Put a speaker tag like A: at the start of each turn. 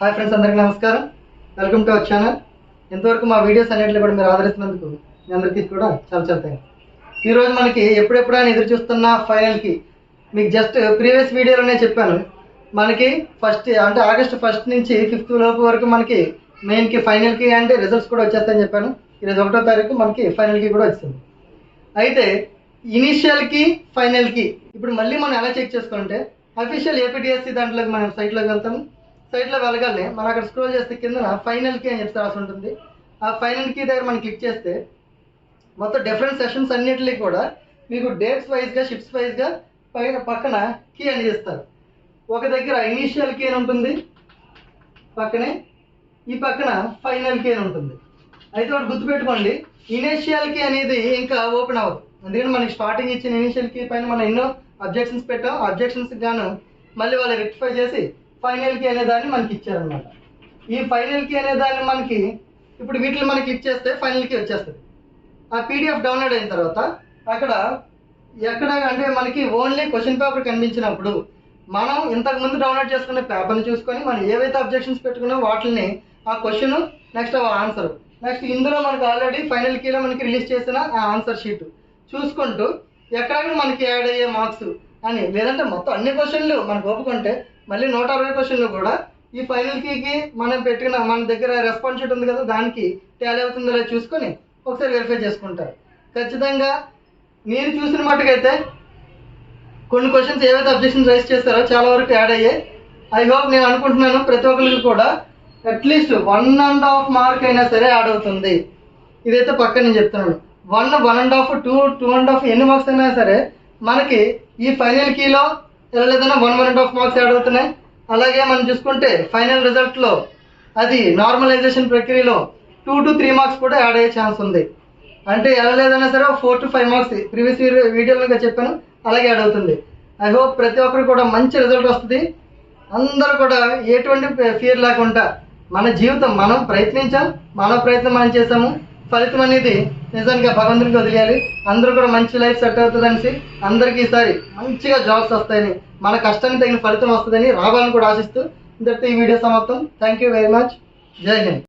A: Hi friends అందరికీ నమస్కారం. Welcome to our channel. ఇంతవరకు మా వీడియోస్ అన్నింటిలో కూడా మీరు ఆదరిస్తున్నందుకు మీ అందరికీ కూడా చాలా చాలా థ్యాంక్స్ ఈరోజు మనకి ఎప్పుడెప్పుడైనా ఎదురు చూస్తున్న ఫైనల్కి మీకు జస్ట్ ప్రీవియస్ వీడియోలోనే చెప్పాను. మనకి ఫస్ట్ అంటే ఆగస్ట్ ఫస్ట్ నుంచి ఫిఫ్త్ లోపు వరకు మనకి మెయిన్కి ఫైనల్కి అండ్ రిజల్ట్స్ కూడా వచ్చేస్తాయని చెప్పాను. ఈరోజు ఒకటో తారీఖు మనకి ఫైనల్కి కూడా వచ్చింది అయితే ఇనీషియల్కి ఫైనల్కి ఇప్పుడు మళ్ళీ మనం ఎలా చెక్ చేసుకోవాలంటే అఫీషియల్ ఏపీటీఎస్సీ దాంట్లోకి మనం సైట్లోకి వెళ్తాము. సైట్లో వెళ్ళగానే మనం అక్కడ స్క్రోల్ చేస్తే కింద ఫైనల్ ఫైనల్కి అని చెప్పి రాసి ఉంటుంది. ఆ ఫైనల్ కీ దగ్గర మనం క్లిక్ చేస్తే మొత్తం డిఫరెంట్ సెషన్స్ అన్నిటికీ కూడా మీకు డేట్స్ వైజ్గా షిఫ్ట్స్ వైజ్గా పైన పక్కన కీ అని చేస్తారు. ఒక దగ్గర ఇనీషియల్ కీ అని ఉంటుంది. పక్కనే ఈ పక్కన ఫైనల్ కీ అని ఉంటుంది. అయితే ఒకటి గుర్తుపెట్టుకోండి ఇనీషియల్ కీ అనేది ఇంకా ఓపెన్ అవ్వదు. ఎందుకంటే మనకి స్టార్టింగ్ ఇచ్చిన ఇనీషియల్ కీ పైన మనం ఎన్నో అబ్జెక్షన్స్ పెట్టాం. అబ్జెక్షన్స్ గాను మళ్ళీ వాళ్ళు రెక్టిఫై చేసి ఫైనల్ కీ అనే దాన్ని మనకి ఇచ్చారనమాట ఈ ఫైనల్ కీ అనే దాన్ని మనకి ఇప్పుడు వీటిని మనకి ఇచ్చేస్తే ఫైనల్కి ఫైనల్ వచ్చేస్తుంది. ఆ పీడిఎఫ్ డౌన్లోడ్ అయిన తర్వాత అక్కడ ఎక్కడ అంటే మనకి ఓన్లీ క్వశ్చన్ పేపర్ కనిపించినప్పుడు మనం ఇంతకు ముందు డౌన్లోడ్ చేసుకున్న పేపర్ని చూసుకొని మనం ఏవైతే అబ్జెక్షన్స్ పెట్టుకున్నామో వాటిని ఆ క్వశ్చన్ నెక్స్ట్ ఆన్సర్ నెక్స్ట్ ఇందులో మనకు ఆల్రెడీ ఫైనల్ కీలో మనకి రిలీజ్ చేసిన ఆ ఆన్సర్ షీట్ చూసుకుంటూ ఎక్కడైనా మనకి యాడ్ అయ్యే మార్క్స్ అని లేదంటే మొత్తం అన్ని క్వశ్చన్లు మనకు ఒప్పుకుంటే మళ్ళీ నూట అరవై క్వశ్చన్లు కూడా. ఈ ఫైనల్ కీకి మనం పెట్టిన మన దగ్గర రెస్పాన్స్ షీట్ ఉంది కదా దానికి టాలీ అవుతుందో లేదో చూసుకొని ఒకసారి వెరిఫై చేసుకుంటారు. ఖచ్చితంగా నేను చూసిన మట్టుకైతే కొన్ని క్వశ్చన్స్ ఏవైతే అబ్జెక్షన్స్ రైస్ చేస్తారో చాలా వరకు యాడ్ అయ్యాయి. ఐ హోప్ నేను అనుకుంటున్నాను ప్రతి ఒక్కరికి కూడా at least one and half mark అయినా సరే యాడ్ అవుతుంది. ఇదైతే పక్క నేను చెప్తున్నాను. One one and half two two and half ఎన్ని మార్క్స్ అయినా సరే మనకి ఈ ఫైనల్ కీలో లేదన్నా one one and half marks add అవుతున్నాయి. అలాగే మనం చూసుకుంటే ఫైనల్ రిజల్ట్లో అది నార్మలైజేషన్ ప్రక్రియలో టూ టు త్రీ మార్క్స్ కూడా యాడ్ అయ్యే ఛాన్స్ ఉంది. అంటే ఎలా లేదన్నా సరే four to five marks previous వీడియోలో చెప్పాను. అలాగే యాడ్ అవుతుంది. ఐ హోప్ ప్రతి ఒక్కరు కూడా మంచి రిజల్ట్ వస్తుంది. అందరూ కూడా ఎటువంటి ఫియర్ లేకుండా మన జీవితం మనం ప్రయత్నించాం. మన ప్రయత్నం మనం చేసాము ఫలితం అనేది నిజంగా భగవంతునికి వదిలేయాలి అందరూ కూడా మంచి లైఫ్ సెట్ అవుతుంది అనేసి అందరికీ ఈసారి మంచిగా జాబ్స్ వస్తాయని మన కష్టానికి తగిన ఫలితం వస్తుందని రావాలని కూడా ఆశిస్తూ ఇంతటితో ఈ వీడియో సమాప్తం. థ్యాంక్ యూ వెరీ మచ్ జై హింద్.